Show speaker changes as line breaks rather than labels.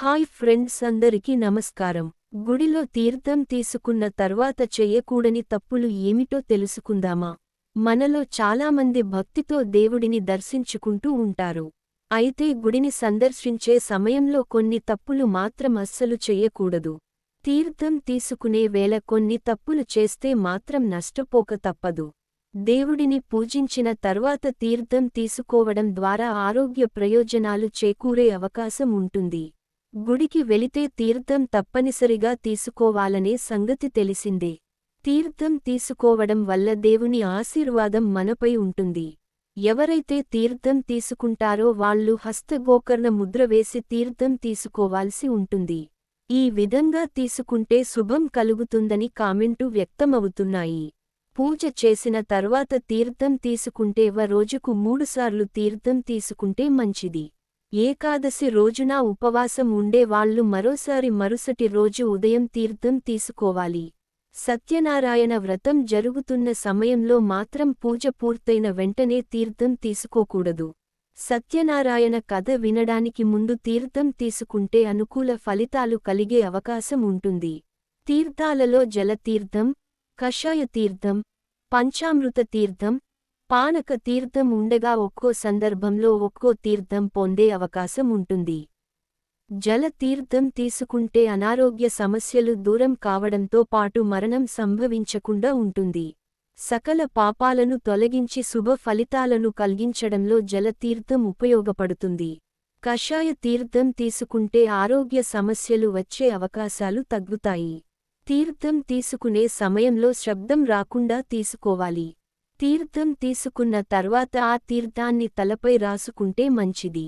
Hi friends అందరికీ నమస్కారం. గుడిలో తీర్థం తీసుకున్న తర్వాత చెయ్యకూడని తప్పులు ఏమిటో తెలుసుకుందామా? మనలో చాలామంది భక్తితో దేవుడిని దర్శించుకుంటూ ఉంటారు. అయితే గుడిని సందర్శించే సమయంలో కొన్ని తప్పులు మాత్రం అస్సలు చెయ్యకూడదు తీర్థం తీసుకునే వేళ కొన్ని తప్పులు చేస్తే మాత్రం నష్టపోక తప్పదు. దేవుడిని పూజించిన తర్వాత తీర్థం తీసుకోవడం ద్వారా ఆరోగ్య ప్రయోజనాలు చేకూరే అవకాశం ఉంటుంది. గుడికి వెళితే తీర్థం తప్పనిసరిగా తీసుకోవాలనే సంగతి తెలిసిందే. తీర్థం తీసుకోవడం వల్ల దేవుని ఆశీర్వాదం మనపై ఉంటుంది. ఎవరైతే తీర్థం తీసుకుంటారో వాళ్ళు హస్తగోకర్ణ ముద్ర వేసి తీర్థం తీసుకోవాల్సి ఉంటుంది. ఈ విధంగా తీసుకుంటే శుభం కలుగుతుందని కామెంటు వ్యక్తమవుతున్నాయి. పూజ చేసిన తర్వాత తీర్థం తీసుకుంటే వ రోజుకు మూడుసార్లు తీర్థం తీసుకుంటే మంచిది. ఏకాదశి రోజున ఉపవాసం ఉండే వాళ్ళు మరోసారి మరుసటి రోజు ఉదయం తీర్థం తీసుకోవాలి. సత్యనారాయణ వ్రతం జరుగుతున్న సమయంలో మాత్రం పూజ పూర్తయిన వెంటనే తీర్థం తీసుకోకూడదు. సత్యనారాయణ కథ వినడానికి ముందు తీర్థం తీసుకుంటే అనుకూల ఫలితాలు కలిగే అవకాశం ఉంటుంది. తీర్థాలలో జలతీర్థం కషాయ తీర్థం పంచామృత తీర్థం పానక తీర్థం ఉండగా ఒక్కో సందర్భంలో ఒక్కో తీర్థం పొందే అవకాశం ఉంటుంది. జల తీర్థం తీసుకుంటే అనారోగ్య సమస్యలు దూరం కావడంతో పాటు మరణం సంభవించకుండా ఉంటుంది. సకల పాపాలను తొలగించి శుభ ఫలితాలను కలిగించడంలో జలతీర్థం ఉపయోగపడుతుంది. కషాయ తీర్థం తీసుకుంటే ఆరోగ్య సమస్యలు వచ్చే అవకాశాలు తగ్గుతాయి. తీర్థం తీసుకునే సమయంలో శబ్దం రాకుండా తీసుకోవాలి. తీర్థం తీసుకున్న తర్వాత ఆ తీర్థాన్ని తలపై రాసుకుంటే మంచిది.